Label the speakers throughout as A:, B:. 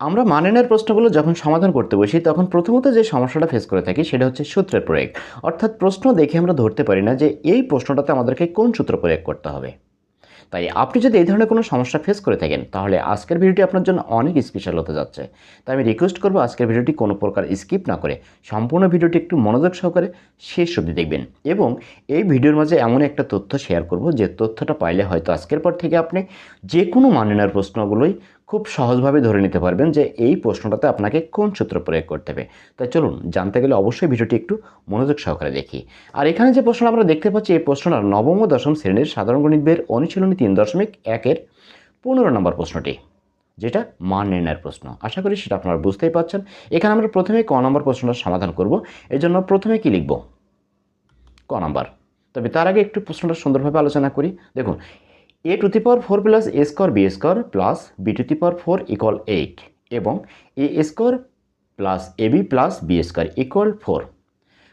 A: আমরা মানেনের প্রশ্নগুলো যখন সমাধান করতে বসি, তখন প্রথমত যে সমস্যাটা ফেস করে থাকি সেটা হচ্ছে সূত্রের প্রয়োগ। অর্থাৎ প্রশ্ন দেখে আমরা ধরতে পারি না যে এই প্রশ্নটাতে আমাদেরকে কোন সূত্র প্রয়োগ করতে হবে। তাই আপনি যদি এই ধরনের কোনো সমস্যা ফেস করে থাকেন, তাহলে আজকের ভিডিওটি আপনার জন্য অনেক স্পেশাল হতে যাচ্ছে। তাই আমি রিকোয়েস্ট করব আজকের ভিডিওটি কোনো প্রকার স্কিপ না করে সম্পূর্ণ ভিডিওটি একটু মনোযোগ সহকারে শেষ অবধি দেখবেন এবং এই ভিডিওর মাঝে এমন একটা তথ্য শেয়ার করব যে তথ্যটা পাইলে হয়তো আজকের পর থেকে আপনি যে কোনো মানেনার প্রশ্নগুলোই খুব সহজভাবে ধরে নিতে পারবেন যে এই প্রশ্নটাতে আপনাকে কোন সূত্র প্রয়োগ করতে হবে। তাই চলুন, জানতে গেলে অবশ্যই ভিডিওটি একটু মনোযোগ সহকারে দেখি। আর এখানে যে প্রশ্ন আমরা দেখতে পাচ্ছি, এই প্রশ্নটা নবম ও দশম শ্রেণির সাধারণ গণিত অনুশীলনী তিন দশমিক একের পনেরো নম্বর প্রশ্নটি, যেটা মান নির্ণয়ের প্রশ্ন। আশা করি সেটা আপনারা বুঝতেই পারছেন। এখানে আমরা প্রথমে ক নম্বর প্রশ্নটা সমাধান করব। এর জন্য প্রথমে কি লিখব? ক নম্বর। তবে তার আগে একটু প্রশ্নটা সুন্দরভাবে আলোচনা করি। দেখুন A to the power four plus A square B square plus B to the power four equal eight এবং A square plus A B plus B square equal four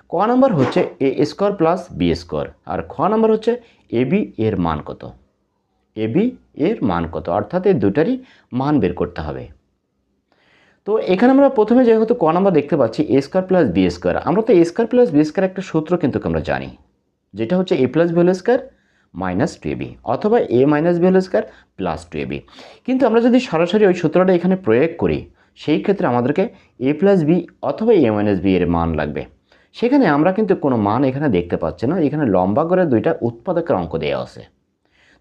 A: ক নম্বর হচ্ছে A square plus B square আর খ নম্বর হচ্ছে A B এর মান কত? A B এর মান কত? অর্থাৎ এই দুটারই মান বের করতে হবে। তো এখানে আমরা প্রথমে যেহেতু ক নম্বর দেখতে পাচ্ছি A square plus B square আমরা তো A square plus B square একটা সূত্র কিন্তু আমরা জানি, যেটা হচ্ছে A plus B whole square minus two AB অথবা A minus B whole square plus two AB কিন্তু আমরা যদি সরাসরি ওই সূত্রটা এখানে প্রয়োগ করি, সেই ক্ষেত্রে আমাদেরকে এ প্লাস বি অথবা এ মাইনাস বি এর মান লাগবে। সেখানে আমরা কিন্তু কোনো মান এখানে দেখতে পাচ্ছি না, এখানে লম্বা করে দুইটা উৎপাদকের অঙ্ক দেওয়া আছে।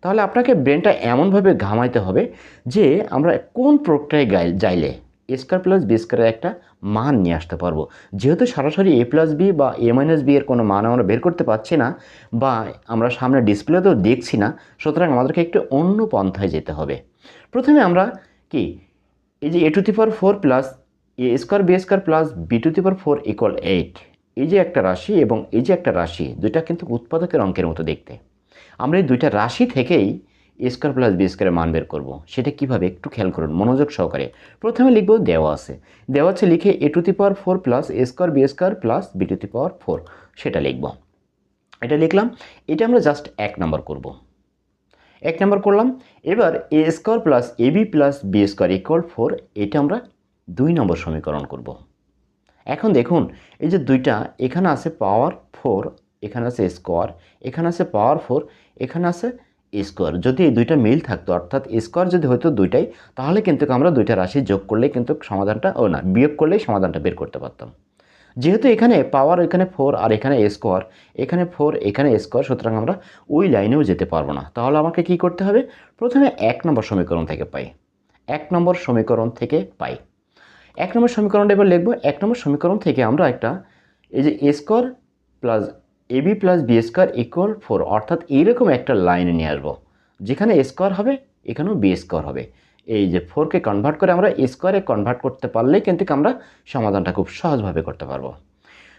A: তাহলে আপনাকে ব্রেনটা এমনভাবে ঘামাইতে হবে যে আমরা কোন প্রক্রিয়ায় গাই যাইলে স্কোয়ার প্লাস বি স্কোয়ারের একটা মান নিয়ে আসতে পারব। যেহেতু সরাসরি এ প্লাস বি বা এ মাইনাস বি এর কোনো মান আমরা বের করতে পারছি না বা আমরা সামনে ডিসপ্লেতেও দেখছি না, সুতরাং আমাদেরকে একটু অন্য পন্থায় যেতে হবে। প্রথমে আমরা কি? এই যে A to the power four plus A square B square plus B to the power four equal eight এই যে একটা রাশি এবং এই যে একটা রাশি, দুইটা কিন্তু উৎপাদকের অঙ্কের মতো দেখতে। আমরা এই দুইটা রাশি থেকেই এ স্কোয়ার প্লাস বি স্কোয়ারের মান বের করব। সেটা কীভাবে একটু খেয়াল করুন, মনোযোগ সহকারে। প্রথমে লিখব দেওয়া আছে। দেওয়া আছে লিখে A to the power four plus A square B square plus B to the power four সেটা লিখব। এটা লিখলাম। এটা আমরা জাস্ট এক নম্বর করব। এক নম্বর করলাম। এবার A square plus A B plus B square equal four এটা আমরা দুই নম্বর সমীকরণ করব। এখন দেখুন, এই যে দুইটা, এখানে আছে পাওয়ার ফোর এখানে আছে স্কোয়ার এখানে আছে পাওয়ার ফোর এখানে আছে স্কোয়ার যদি এই দুইটা মিল থাকতো, অর্থাৎ স্কোয়ার যদি হতো দুইটাই, তাহলে কিন্তু আমরা দুইটা রাশি যোগ করলেই কিন্তু সমাধানটা, ও না, বিয়োগ করলেই সমাধানটা বের করতে পারতাম। যেহেতু এখানে পাওয়ার এখানে ফোর আর এখানে স্কোয়ার এখানে ফোর এখানে স্কোয়ার সুতরাং আমরা ওই লাইনেও যেতে পারব না। তাহলে আমাকে কি করতে হবে? প্রথমে এক নম্বর সমীকরণ থেকে পাই। এক নম্বর সমীকরণ থেকে পাই। এক নম্বর সমীকরণটা এবার লিখব। এক নম্বর সমীকরণ থেকে আমরা একটা, এই যে square plus A B plus B square equal four অর্থাৎ এইরকম একটা লাইনে নিয়ে আসব, যেখানে স্কোয়ার হবে, এখানেও বি স্কোয়ার হবে। এই যে ফোরকে কনভার্ট করে আমরা স্কোয়ারে কনভার্ট করতে পারলেই কিন্তু আমরা সমাধানটা খুব সহজভাবে করতে পারব।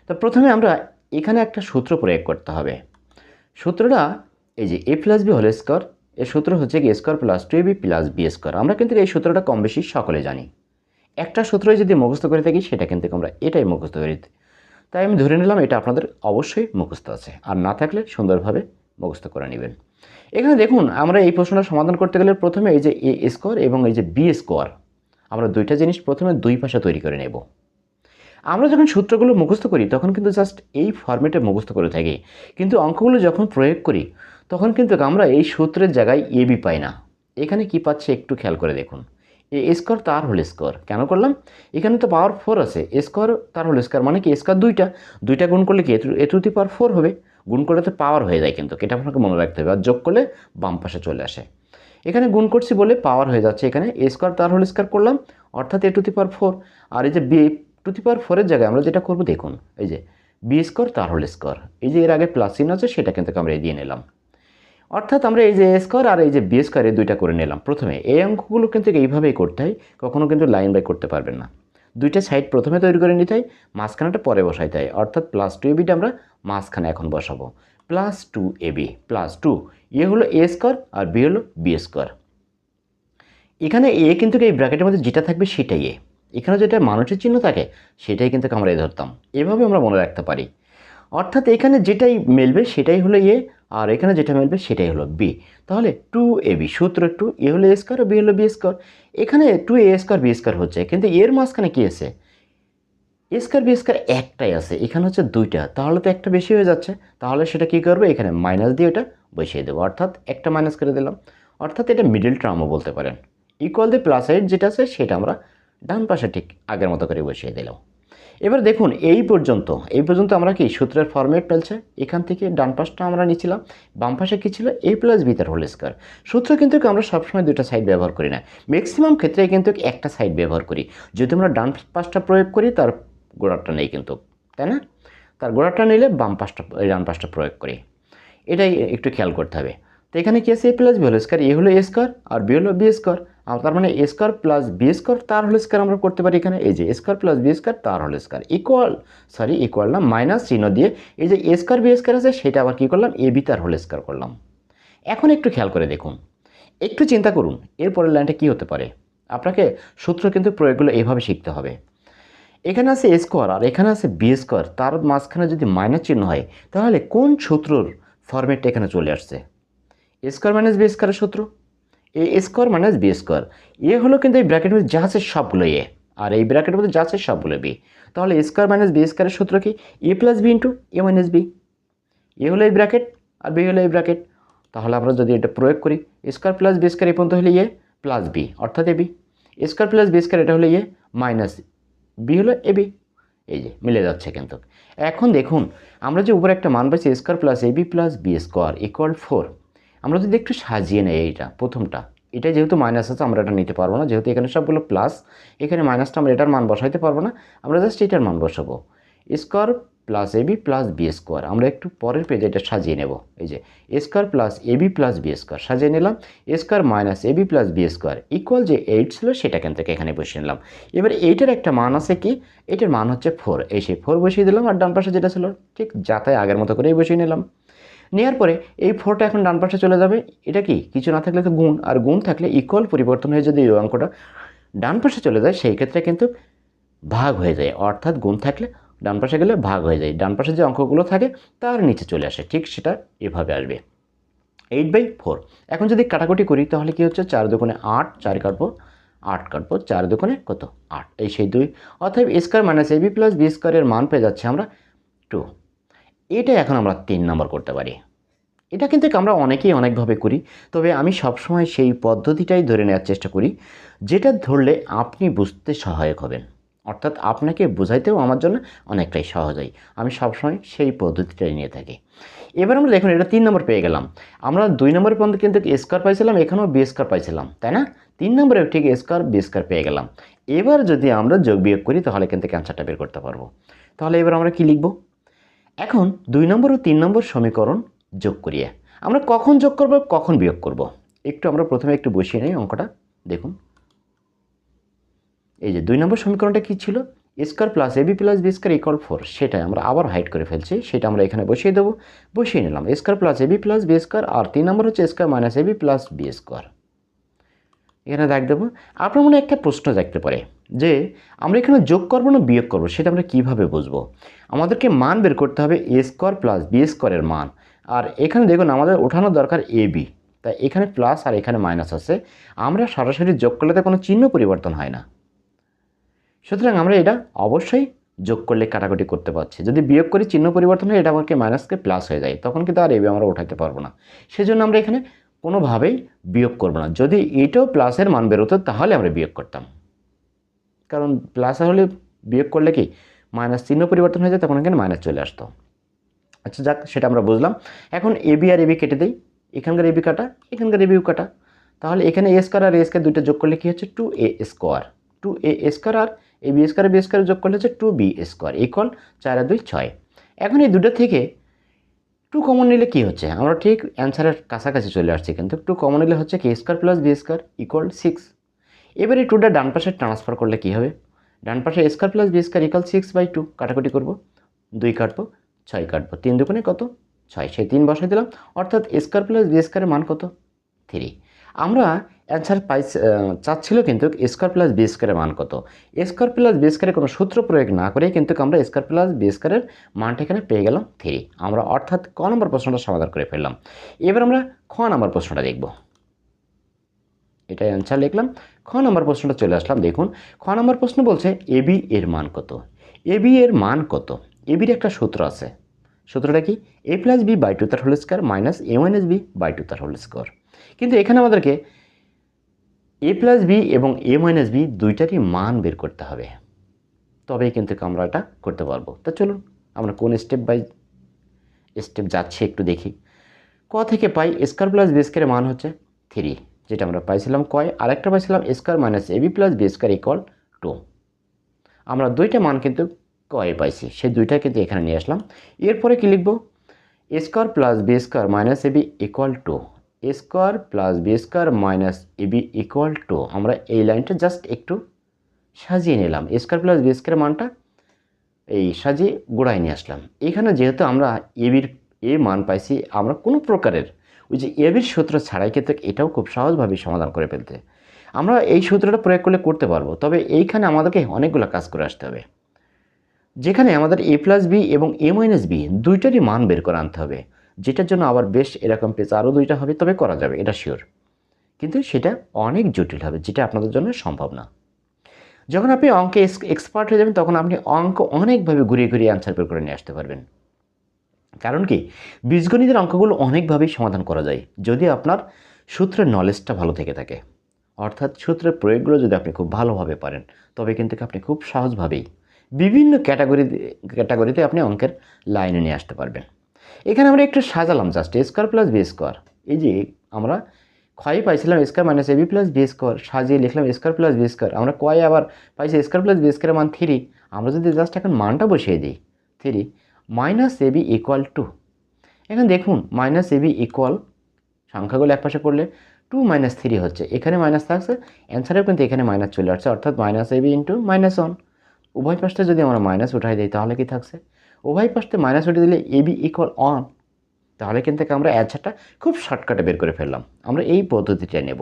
A: তো প্রথমে আমরা এখানে একটা সূত্র প্রয়োগ করতে হবে। সূত্রটা এই যে A plus B whole square এর সূত্র হচ্ছে কি square plus two A B plus B square আমরা কিন্তু এই সূত্রটা কম বেশি সকলে জানি। একটা সূত্রই যদি মুখস্থ করে থাকি, সেটা কিন্তু আমরা এটাই মুখস্থ করি তাই আমি ধরে নিলাম এটা আপনাদের অবশ্যই মুখস্থ আছে। আর না থাকলে সুন্দরভাবে মুখস্থ করে নেবেন। এখানে দেখুন, আমরা এই প্রশ্নটা সমাধান করতে গেলে প্রথমে এই যে এ স্কোয়ার এবং এই যে বি স্কোয়ার, আমরা দুইটা জিনিস প্রথমে দুই পাশে তৈরি করে নেব। আমরা যখন সূত্রগুলো মুখস্থ করি, তখন কিন্তু জাস্ট এই ফর্মেটে মুখস্থ করে থাকি। কিন্তু অঙ্কগুলো যখন প্রয়োগ করি, তখন কিন্তু আমরা এই সূত্রের জায়গায় এ, বি পাই না। এখানে কি পাচ্ছে একটু খেয়াল করে দেখুন। এ স্কোয়ার তার হোল স্কোয়ার কেন করলাম? এখানে তো পাওয়ার ফোর আছে। স্কোয়ার তার হোল স্কোয়ার মানে কি? স্কোয়ার দুইটা। দুইটা গুণ করলে কি? এ টু দি পাওয়ার ফোর হবে। গুণ করলে তো পাওয়ার হয়ে যায় কিন্তু। এটা আপনাকে মনে রাখতে হবে। আর যোগ করলে বাম পাশে চলে আসে। এখানে গুণ করছি বলে পাওয়ার হয়ে যাচ্ছে এখানে। এ স্কোয়ার তার হোল স্কোয়ার করলাম। অর্থাৎ এ টু দি পাওয়ার ফোর আর এই যে বি টু দি পাওয়ার ফোরের জায়গায় আমরা যেটা করব দেখুন। এই যে বি স্কোয়ার তার হোল স্কোয়ার এই যে এর আগে প্লাস চিহ্ন আছে, সেটা কিন্তু আমরা দিয়ে নিলাম। অর্থাৎ আমরা এই যে এ স্কোয়ার আর এই যে বি স্কোয়ার এই দুইটা করে নিলাম। প্রথমে এই অঙ্কগুলো কিন্তু এইভাবেই করতে হয় কখনও কিন্তু লাইন বাই করতে পারবেন না। দুইটা সাইড প্রথমে তৈরি করে নিতে হয় মাঝখানেটা পরে বসাইতে হয়। অর্থাৎ প্লাস টু এবিটা আমরা মাঝখানে এখন বসাবো। Plus two A B plus two A হলো এ স্কোয়ার আর বি হলো বি স্কোয়ার এখানে এ কিন্তু এই ব্র্যাকেটের মধ্যে যেটা থাকবে সেটাই এ এখানে যেটা মানুষের চিহ্ন থাকে, সেটাই কিন্তু আমরা এ ধরতাম। এভাবে আমরা মনে রাখতে পারি। অর্থাৎ এখানে যেটাই মেলবে সেটাই হলো এ আর এখানে যেটা মিলবে সেটাই হলো বি তাহলে টু এ বি সূত্র টু এ হলো এ স্কোয়ার বি হলো বি স্কোয়ার এখানে two A square B square হচ্ছে, কিন্তু এর মাঝখানে কী আছে? এ স্কোয়ার বি স্কোয়ার একটাই আছে, এখানে হচ্ছে দুইটা। তাহলে তো একটা বেশি হয়ে যাচ্ছে, তাহলে সেটা কী করবে? এখানে মাইনাস দিয়ে এটা বসিয়ে দেবো। অর্থাৎ একটা মাইনাস করে দিলাম। অর্থাৎ এটা মিডিল টার্মও বলতে পারেন। ইকুয়াল দিয়ে প্লাস এইট যেটা আছে, সেটা আমরা ডান পাশে ঠিক আগের মতো করে বসিয়ে দিলাম। এবার দেখুন, এই পর্যন্ত এই পর্যন্ত আমরা কি সূত্রের ফর্মেট পেলছে এখান থেকে ডান পাশটা আমরা নিয়েছিলাম, বাম পাশে কী ছিল? এ প্লাস বি তার হোল স্কোয়ার সূত্র কিন্তু আমরা সবসময় দুটো সাইড ব্যবহার করি না। ম্যাক্সিমাম ক্ষেত্রে কিন্তু একটা সাইড ব্যবহার করি। যদি আমরা ডান পাশটা প্রয়োগ করি, তার গোড়াটা নেই কিন্তু, তাই না? তার গোড়াটা নিলে বাম পাশটা ডান পাশটা প্রয়োগ করি। এটাই একটু খেয়াল করতে হবে। তো এখানে কী আছে? A plus B whole square A হলো এ স্কোয়ার আর বি হলো বি স্কোয়ার আর তার মানে A square plus B square তার হোল স্কোয়ার আমরা করতে পারি এখানে। এই যে A square plus B square তার whole square equal sorry equal না মাইনাস চিহ্ন দিয়ে। এই যে এ স্কোয়ার বি স্কোয়ার আছে, সেটা আবার কী করলাম? এ বি তার হোল স্কোয়ার করলাম। এখন একটু খেয়াল করে দেখুন। একটু চিন্তা করুন, এরপরের লাইনটা কী হতে পারে? আপনাকে সূত্র কিন্তু প্রয়োগগুলো এভাবে শিখতে হবে। এখানে আছে এ স্কোয়ার আর এখানে আছে বি স্কোয়ার তার মাঝখানে যদি মাইনাস চিহ্ন হয়, তাহলে কোন সূত্রর ফরম্যাটটা এখানে চলে আসছে? স্কোয়ার মাইনাস বি স্কোয়ারের সূত্র? A square minus B square. A হলো কিন্তু এই ব্র্যাকেটের মধ্যে যা আছে সবগুলো এ। আর এই ব্র্যাকেটের মধ্যে যা আছে সবগুলো বি। তাহলে স্কোয়ার মাইনাস বি স্কোয়ারের সূত্র কি? A plus B into A minus B A হলো এই ব্র্যাকেট আর বি হলো এই ব্র্যাকেট তাহলে আমরা যদি এটা প্রয়োগ করি square plus B square A পর্যন্ত হলে ইয়ে প্লাস বি অর্থাৎ A B square plus B square এটা হলো ইয়ে মাইনাস বি হলো এ বি এই যে, মিলে যাচ্ছে কিন্তু। এখন দেখুন, আমরা যে উপরে একটা মান পাচ্ছি square plus A B plus B square equal four আমরা যদি একটু সাজিয়ে নেই এইটা, প্রথমটা, এটা যেহেতু মাইনাস আছে, আমরা এটা নিতে পারব না। যেহেতু এখানে সবগুলো প্লাস এখানে মাইনাসটা আমরা এটার মান বসাইতে পারব না। আমরা জাস্ট এটার মান বসাবো। Square plus A B plus B square আমরা একটু পরের পেজে এটা সাজিয়ে নেব। এই যে square plus A B plus B square সাজিয়ে নিলাম। Square minus A B plus B square equal যে এইট ছিল, সেটা কেন থেকে এখানে বসিয়ে নিলাম। এবার এইটার একটা মান আছে কি? এটার মান হচ্ছে ফোর এই সেই ফোর বসিয়ে দিলাম আর ডান পাশে যেটা ছিল, ঠিক যাতায় আগের মতো করেই বসিয়ে নিলাম। নেওয়ার পরে এই ফোরটা এখন ডান পাশে চলে যাবে। এটা কি? কিছু না থাকলে তো গুণ, আর গুণ থাকলে ইকুয়াল পরিবর্তন হয়ে যদি এই অঙ্কটা ডান পাশে চলে যায়, সেই ক্ষেত্রে কিন্তু ভাগ হয়ে যায়। অর্থাৎ গুণ থাকলে ডান পাশে গেলে ভাগ হয়ে যায়। ডান পাশে যে অঙ্কগুলো থাকে, তার নিচে চলে আসে। ঠিক সেটা এভাবে আসবে। এইট বাই ফোর এখন যদি কাটাকুটি করি, তাহলে কি হচ্ছে? চার দোকানে আট, চার কাটবো, আট কাটবো, চার দোকানে কত? আট। এই সেই দুই। অর্থাৎ square minus A B plus B স্কোয়ারের মান পেয়ে যাচ্ছে আমরা টু এটা এখন আমরা তিন নম্বর করতে পারি। এটা কিন্তু আমরা অনেকেই অনেকভাবে করি, তবে আমি সবসময় সেই পদ্ধতিটাই ধরে নেওয়ার চেষ্টা করি, যেটা ধরলে আপনি বুঝতে সহায়ক হবেন। অর্থাৎ আপনাকে বোঝাইতেও আমার জন্য অনেকটাই সহজ হয়। আমি সবসময় সেই পদ্ধতিটাই নিয়ে থাকি। এবার আমরা দেখুন, এটা তিন নম্বর পেয়ে গেলাম। আমরা দুই নম্বর পর্যন্ত কিন্তু স্কোয়ার পাইছিলাম, এখানেও বি স্কোয়ার পাইছিলাম, তাই না? তিন নম্বরে ঠিক স্কোয়ার, বি স্কোয়ার পেয়ে গেলাম। এবার যদি আমরা যোগ বিয়োগ করি, তাহলে কিন্তু ক্যান্সারটা বের করতে পারব। তাহলে এবার আমরা কি লিখব? এখন দুই নম্বর ও তিন নম্বর সমীকরণ যোগ করিয়ে। আমরা কখন যোগ করব, কখন বিয়োগ করব? একটু আমরা প্রথমে একটু বসিয়ে নিই অঙ্কটা, দেখুন। এই যে দুই নম্বর সমীকরণটা কী ছিল? Square plus A B plus B square equal four সেটাই আমরা আবার হাইড করে ফেলছি, সেটা আমরা এখানে বসিয়ে দেবো। বসিয়ে নিলাম, square plus A B plus B square আর তিন নম্বর হচ্ছে square minus A B plus B square এখানে দেখ দেবো, আপনার মনে একটা প্রশ্ন দেখতে পারে। যে আমরা এখানে যোগ করব না বিয়োগ করব, সেটা আমরা কীভাবে বুঝব? আমাদেরকে মান বের করতে হবে এ স্কোয়ার প্লাস বি স্কোয়ারের মান। আর এখানে দেখুন আমাদের ওঠানো দরকার এ বি তাই এখানে প্লাস আর এখানে মাইনাস আছে। আমরা সরাসরি যোগ করলে তো কোনো চিহ্ন পরিবর্তন হয় না। সুতরাং আমরা এটা অবশ্যই যোগ করলে কাটাকুটি করতে পারছি। যদি বিয়োগ করি চিহ্ন পরিবর্তন হয় এটা আমাকে মাইনাসকে প্লাস হয়ে যায়, তখন কিন্তু আর এবি আমরা ওঠাতে পারব না। সেজন্য আমরা এখানে কোনোভাবেই বিয়োগ করব না। যদি এটাও প্লাসের মান বেরোতো, তাহলে আমরা বিয়োগ করতাম। কারণ প্লাস আর হলে বিয়োগ করলে কি? মাইনাস চিহ্ন পরিবর্তন হয়ে যায়, তখন এখানে মাইনাস চলে আসতো। আচ্ছা যাক, সেটা আমরা বুঝলাম। এখন এবি আর এবি কেটে দিই। এখানকার এবি কাটা, এখানকার এ এবিও কাটা। তাহলে এখানে এ স্কোয়ার আর এ স্কোয়ার দুইটা যোগ করলে কী হচ্ছে? Two A square two A square R A B square B square যোগ করলে হচ্ছে টু বি স্কোয়ার ইকুয়াল চার আর দুই, ছয়। এখন এই দুটো থেকে টু কমন নিলে কী হচ্ছে? আমরা ঠিক অ্যান্সারের কাছাকাছি চলে আসছি, কিন্তু টু কমন নিলে হচ্ছে কি? Square plus B square equal six এবার এই টুটা ডান পাশে ট্রান্সফার করলে কী হবে? ডান পাশে square plus B square equal six by two কাটাকুটি করব। দুই কাটবো, ছয় কাটবো। তিন দুগুণে কত? ছয়। সেই তিন বসাই দিলাম। অর্থাৎ স্কোয়ার প্লাস বি স্কোয়ারের মান কত? থ্রি আমরা অ্যান্সার পাই চাচ্ছিল কিন্তু স্কোয়ার প্লাস বি স্কোয়ারের মান কত? স্কোয়ার প্লাস বি স্কোয়ারের কোনো সূত্র প্রয়োগ না করে কিন্তু আমরা স্কোয়ার প্লাস বি স্কোয়ারের মানটা এখানে পেয়ে গেলাম থ্রি আমরা অর্থাৎ ক নম্বর প্রশ্নটা সমাধান করে ফেললাম। এবার আমরা খ নম্বর প্রশ্নটা দেখব। এটাই অ্যান্সার লিখলাম। খ নম্বর প্রশ্নটা চলে আসলাম, দেখুন। খ নম্বর প্রশ্ন বলছে এবি এর মান কত? এবি এর মান কত? এবির একটা সূত্র আছে। সূত্রটা কি? A plus B by two তার whole square minus A minus B by two তার হোল স্কোয়ার কিন্তু এখানে আমাদেরকে এ প্লাস বি এবং এ মাইনাস বি দুইটারই মান বের করতে হবে। তবেই কিন্তু আমরা এটা করতে পারব। তা চলুন, আমরা কোন স্টেপ বাই স্টেপ যাচ্ছি একটু দেখি। ক থেকে পাই স্কোয়ার প্লাস বি স্কোয়ারের মান হচ্ছে থ্রি যেটা আমরা পাইছিলাম কয়? আরেকটা পাইছিলাম square minus A B plus B square equal two আমরা দুইটা মান কিন্তু কয়ে পাইছি, সেই দুইটা কিন্তু এখানে নিয়ে আসলাম। এরপরে কি লিখব? Square plus B square minus A B equal two square plus B square minus A B equal two আমরা এই লাইনটা জাস্ট একটু সাজিয়ে নিলাম। স্কোয়ার প্লাস বি স্কোয়ার মানটা এই সাজিয়ে গোড়ায় নিয়ে আসলাম। এখানে যেহেতু আমরা এবির এ মান পাইছি, আমরা কোনো প্রকারের ওই যে এবির সূত্র ছাড়াই কিন্তু এটাও খুব সহজভাবে সমাধান করে ফেলতে। আমরা এই সূত্রটা প্রয়োগ করলে করতে পারব, তবে এইখানে আমাদেরকে অনেকগুলো কাজ করে আসতে হবে। যেখানে আমাদের এ প্লাস বি এবং এ মাইনাস বি দুইটারই মান বের করে আনতে হবে, যেটার জন্য আবার বেশ এরকম পেজ আরও দুইটা হবে, তবে করা যাবে, এটা শিওর কিন্তু সেটা অনেক জটিল হবে, যেটা আপনাদের জন্য সম্ভব না। যখন আপনি অঙ্কে এক্সপার্ট হয়ে যাবেন, তখন আপনি অঙ্ক অনেকভাবে ঘুরিয়ে ঘুরিয়ে অ্যান্সার বের করে নিয়ে আসতে পারবেন। কারণ কি? বীজগণিতের অঙ্কগুলো অনেকভাবেই সমাধান করা যায় যদি আপনার সূত্রের নলেজটা ভালো থেকে থাকে। অর্থাৎ সূত্রের প্রয়োগগুলো যদি আপনি খুব ভালোভাবে পারেন, তবে কিন্তু আপনি খুব সহজভাবেই বিভিন্ন ক্যাটাগরি ক্যাটাগরিতে আপনি অঙ্কের লাইনে নিয়ে আসতে পারবেন। এখানে আমরা একটু সাজালাম just A square plus B square এই যে আমরা ক্ষয় পাইছিলাম square minus A B plus B square সাজিয়ে লিখলাম স্কোয়ার প্লাস বি স্কোয়ার আমরা কয় আবার পাইছি স্কোয়ার প্লাস বি স্কোয়ারের মান থ্রি আমরা যদি জাস্ট এখন মানটা বসিয়ে দিই three minus A B equal two এখানে দেখুন, মাইনাস এবি ইকুয়াল সংখ্যাগুলো একপাশে করলে টু মাইনাস থ্রি হচ্ছে। এখানে মাইনাস থাকছে অ্যান্সারেও কিন্তু এখানে মাইনাস চলে আসছে, অর্থাৎ minus A B into minus one উভয় পাশটা যদি আমরা মাইনাস উঠাই দিই, তাহলে কি থাকছে? উভয় পাশটা মাইনাস উঠে দিলে এবি ইকুয়াল অন তাহলে কিন্তু আমরা অ্যান্সারটা খুব শর্টকাটে বের করে ফেললাম। আমরা এই পদ্ধতিটা নেব।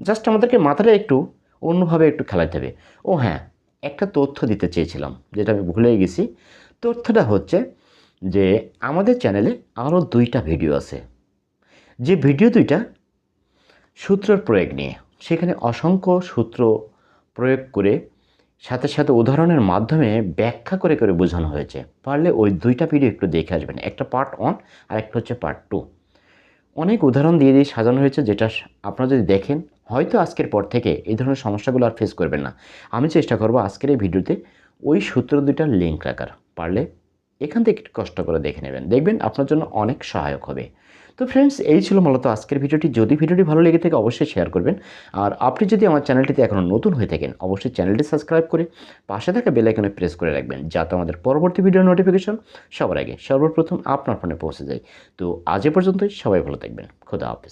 A: জাস্ট আমাদেরকে মাথাটা একটু অন্যভাবে একটু খেলাতে হবে। ও হ্যাঁ একটা তথ্য দিতে চেয়েছিলাম, যেটা আমি ভুলেই গেছি। তথ্যটা হচ্ছে যে আমাদের চ্যানেলে আরও দুইটা ভিডিও আছে। যে ভিডিও দুইটা সূত্রের প্রয়োগ নিয়ে, সেখানে অসংখ্য সূত্র প্রয়োগ করে সাথে সাথে উদাহরণের মাধ্যমে ব্যাখ্যা করে করে বোঝানো হয়েছে। পারলে ওই দুইটা ভিডিও একটু দেখে আসবেন। একটা পার্ট ওয়ান আর একটা হচ্ছে পার্ট টু অনেক উদাহরণ দিয়ে দিয়ে সাজানো হয়েছে যেটা আপনারা যদি দেখেন, হয়তো আজকের পর থেকে এই ধরনের সমস্যাগুলো আর ফেস করবেন না। আমি চেষ্টা করব আজকের এই ভিডিওতে ওই সূত্র দুইটার লিঙ্ক রাখার। পারলে এখান থেকে একটু কষ্ট করে দেখে নেবেন। দেখবেন আপনার জন্য অনেক সহায়ক হবে। তো ফ্রেন্ডস এই ছিল মূলত আজকের ভিডিওটি। যদি ভিডিওটি ভালো লেগে থাকে, অবশ্যই শেয়ার করবেন। আর আপনি যদি আমার চ্যানেলটিতে এখনও নতুন হয়ে থাকেন, অবশ্যই চ্যানেলটি সাবস্ক্রাইব করে পাশে থাকা বেল আইকনে প্রেস করে রাখবেন, যাতে আমাদের পরবর্তী ভিডিও নোটিফিকেশন সবার আগে সর্বপ্রথম আপনার ফোনে পৌঁছে যায়। তো আজ এ পর্যন্তই। সবাই ভালো থাকবেন। খোদা হাফেজ।